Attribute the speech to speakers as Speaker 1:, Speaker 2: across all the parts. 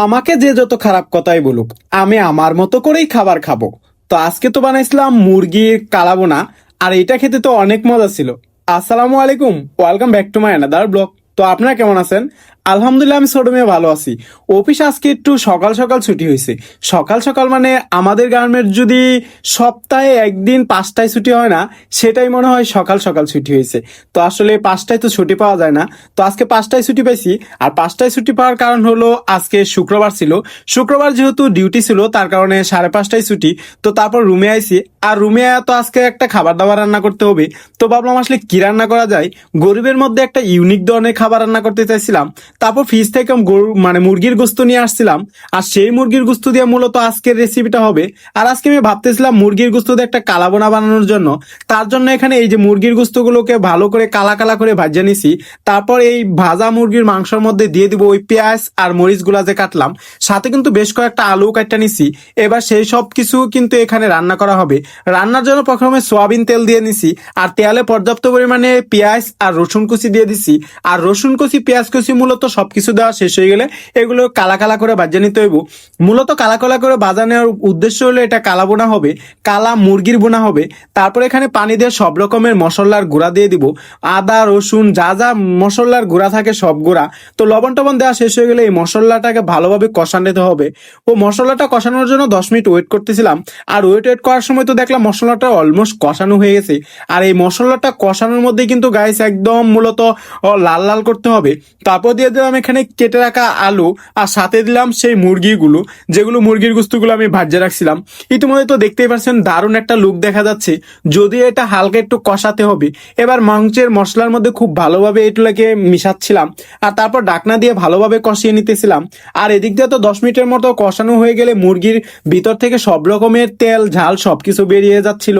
Speaker 1: আমাকে যে যত খারাপ কথাই বলুক, আমি আমার মতো করেই খাবার খাব। তো আজকে তো বানাইছিলাম মুরগির কালাবোনা আর এটা খেতে তো অনেক মজা ছিল। আসসালামু আলাইকুম, welcome back to my another blog. তো আপনারা কেমন আছেন? আলহামদুলিল্লাহ আমি ছোট মেয়ে ভালো আছি। অফিস আজকে একটু সকাল সকাল ছুটি হয়েছে। সকাল সকাল মানে আমাদের গ্রামের যদি সপ্তাহে একদিন পাঁচটায় ছুটি হয় না, সেটাই মনে হয় সকাল সকাল ছুটি হয়েছে। তো আসলে পাঁচটায় তো ছুটি পাওয়া যায় না। তো আজকে পাঁচটায় ছুটি পাইছি। আর পাঁচটায় ছুটি পাওয়ার কারণ হলো আজকে শুক্রবার ছিল। শুক্রবার যেহেতু ডিউটি ছিল, তার কারণে সাড়ে পাঁচটায় ছুটি। তো তারপর রুমে আইছি। আর রুমে তো আজকে একটা খাবার দাবার রান্না করতে হবে। তো ভাবলাম আসলে কি রান্না করা যায়? গরিবের মধ্যে একটা ইউনিক ধরনের খাবার রান্না করতে চাইছিলাম। তারপর ফ্রিজ থেকে মানে মুরগির গোস্ত নিয়ে আসছিলাম। আর সেই মুরগির গোস্ত দিয়ে মূলত আজকের রেসিপিটা হবে। আর আজকে আমি ভাবতেছিলাম মুরগির গোস্ত দিয়ে একটা কালাবোনা বানানোর জন্য। তার জন্য এখানে এই যে মুরগির গোস্তগুলোকে ভালো করে কালা কালা করে ভাজা নিছি। তারপর এই ভাজা মুরগির মাংসের মধ্যে দিয়ে দিব ওই পেঁয়াজ আর মরিচগুলা যে কাটলাম। সাথে কিন্তু বেশ কয়েকটা আলু কাটটা নিছি। এবার সেই সব কিছু কিন্তু এখানে রান্না করা হবে। রান্নার জন্য প্রথমে সোয়াবিন তেল দিয়ে নিছি। আর তেলে পর্যাপ্ত পরিমাণে পেঁয়াজ আর রসুন কুচি দিয়ে দিছি। আর রসুন কুচি, পেঁয়াজ কুচি মূলত সবকিছু দেওয়া শেষ হয়ে গেলে এগুলো কালা কালা করে ভাজা নিতে হইব। মূলত কালা কালা করে বাজানোর উদ্দেশ্য হলো এটা কালা বোনা হবে, কালা মুরগির বোনা হবে। তারপর এখানে পানি দিয়ে সব রকমের মশলার গুঁড়া দিয়ে দিব। আদা, রসুন, যা যা মশলার গুঁড়া থাকে সব গুঁড়া। তো লবণ টবণ দেওয়া শেষ হয়ে গেলে এই মশলাটাকে ভালোভাবে কষান নিতে হবে। ও মশলাটা কষানোর জন্য দশ মিনিট ওয়েট করতেছিলাম। আর ওয়েট ওয়েট করার সময় তো দেখলাম মশলাটা অলমোস্ট কষানো হয়ে গেছে। আর এই মশলাটা কষানোর মধ্যে কিন্তু গাইস একদম মূলত লাল লাল করতে হবে। তারপর দিয়ে দিলাম এখানে কেটে রাখা আলু আর সাথে দিলাম সেই মুরগিগুলো, যেগুলো মুরগির গুস্তুগুলো আমি ভাজ্যে রাখছিলাম। ইতিমধ্যে তো দেখতেই পাচ্ছেন দারুণ একটা লুক দেখা যাচ্ছে। যদি এটা হালকা একটু কষাতে হবে, এবার মাংসের মশলার মধ্যে খুব ভালোভাবে এগুলোকে মিশাচ্ছিলাম আর তারপর ডাকনা দিয়ে ভালোভাবে কষিয়ে নিতেছিলাম। আর এদিক দিয়ে তো দশ মিনিটের মতো কষানো হয়ে গেলে মুরগির ভিতর থেকে সব রকমের তেল, ঝাল সবকিছু বেরিয়ে যাচ্ছিল।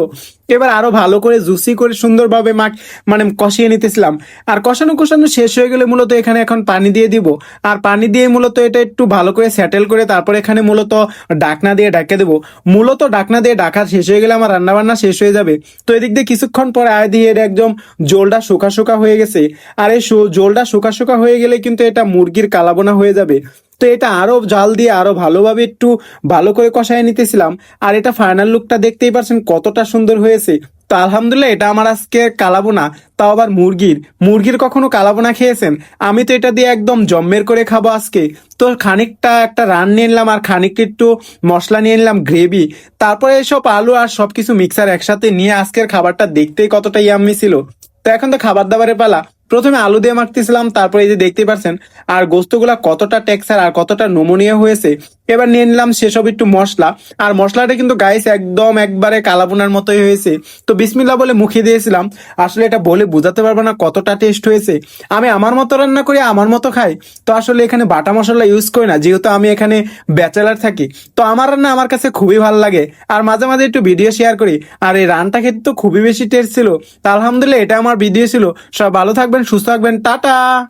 Speaker 1: এবার আরও ভালো করে জুসি করে সুন্দরভাবে মাখ মানে কষিয়ে নিতেছিলাম। আর কষানো কষানো শেষ হয়ে গেলে মূলত এখানে এখন পানি দিয়ে দিব। আর পানি দিয়ে মূলত এটা একটু ভালো করে সেটেল করে তারপর এখানে মূলত ডাকনা দিয়ে ডাকে দেবো। মূলত ডাকনা দিয়ে ডাকা শেষ হয়ে গেলে আমার রান্না বান্না শেষ হয়ে যাবে। তো এদিক দিয়ে কিছুক্ষণ পরে আয় দিয়ে এটা একদম জোলটা শুকা শুকা হয়ে গেছে। আর এই জোলটা শুকা শুকা হয়ে গেলে কিন্তু এটা মুরগির কালাবোনা হয়ে যাবে। তো এটা আরও জাল দিয়ে আরও ভালোভাবে একটু ভালো করে কষায় নিতেছিলাম। আর এটা ফাইনাল লুকটা দেখতেই পারছেন কতটা সুন্দর হয়েছে। তো আলহামদুলিল্লাহ এটা আমার আজকে কালাবোনা তাও আবার মুরগির। মুরগির কখনো কালাবোনা খেয়েছেন? আমি তো এটা দিয়ে একদম জম্মের করে খাব আজকে। তো খানিকটা একটা রান নিয়ে নিলাম আর খানিকটা একটু মশলা নিয়ে নিলাম গ্রেভি তারপরে এসব আলু আর সবকিছু মিক্সার একসাথে নিয়ে আজকের খাবারটা দেখতেই কতটা ইয়াম্মি ছিল। তো এখন তো খাবার দাবারের পালা। প্রথমে আলু দিয়ে মাখতেছিলাম, তারপরে এই যে দেখতে পাচ্ছেন আর গোস্তগুলা কতটা টেক্সার আর কতটা নমনীয় হয়েছে এবার নিয়ে নিলাম সেসব একটু মশলা। আর মশলাটা কিন্তু গাইস একদম একবারে কালাবোনার মতোই হয়েছে। তো বিসমিল্লা বলে মুখে দিয়েছিলাম, আসলে এটা বলে বোঝাতে পারব না কতটা টেস্ট হয়েছে। আমি আমার মতো রান্না করি, আমার মতো খাই। তো আসলে এখানে বাটা মশলা ইউজ করি না, যেহেতু আমি এখানে ব্যাচেলার থাকি। তো আমার রান্না আমার কাছে খুবই ভালো লাগে। আর মাঝে মাঝে একটু ভিডিও শেয়ার করি। আর এই রানটা খেতে তো খুবই বেশি টেস্ট ছিল। তা আলহামদুলিল্লাহ, এটা আমার ভিডিও ছিল। সব ভালো থাকবেন, সুস্থ থাকবেন, টাটা!